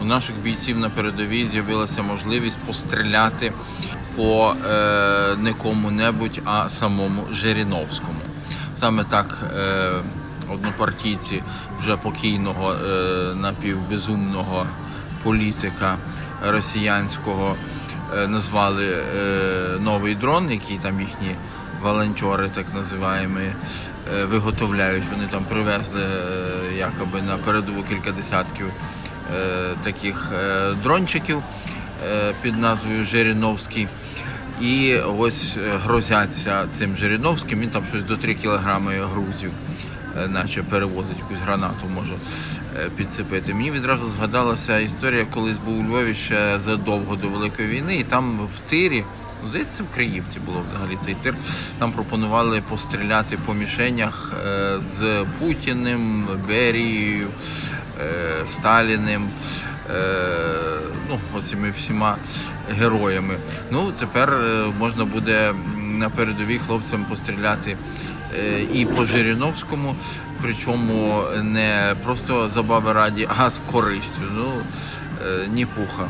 у наших бійців на передовій з'явилася можливість постріляти по е, не кому-небудь, а самому Жириновському. Саме так е, однопартійці вже покійного е, напівбезумного політика росіянського е, назвали е, новий дрон, який там їхні волонтери, так називаємо, е, виготовляють. Вони там привезли е, якоби на передову кілька десятків таких е, дрончиків е, під назвою Жириновський. І ось е, грозяться цим Жириновським. Він там щось до 3 кілограми грузів, е, наче перевозить якусь гранату, може е, підсипити. Мені відразу згадалася історія, колись був у Львові ще задовго до Великої війни, і там в тирі. ну, Здається, це в Криївці було взагалі цей тир. Там пропонували постріляти по мішенях е, з Путіним, Берією, е, Сталіним, е, ну, оцими всіма героями. Ну, тепер е, можна буде на передовій хлопцям постріляти е, і по Жириновському, причому не просто забави раді, а з користю. Ну, е, ні пуха.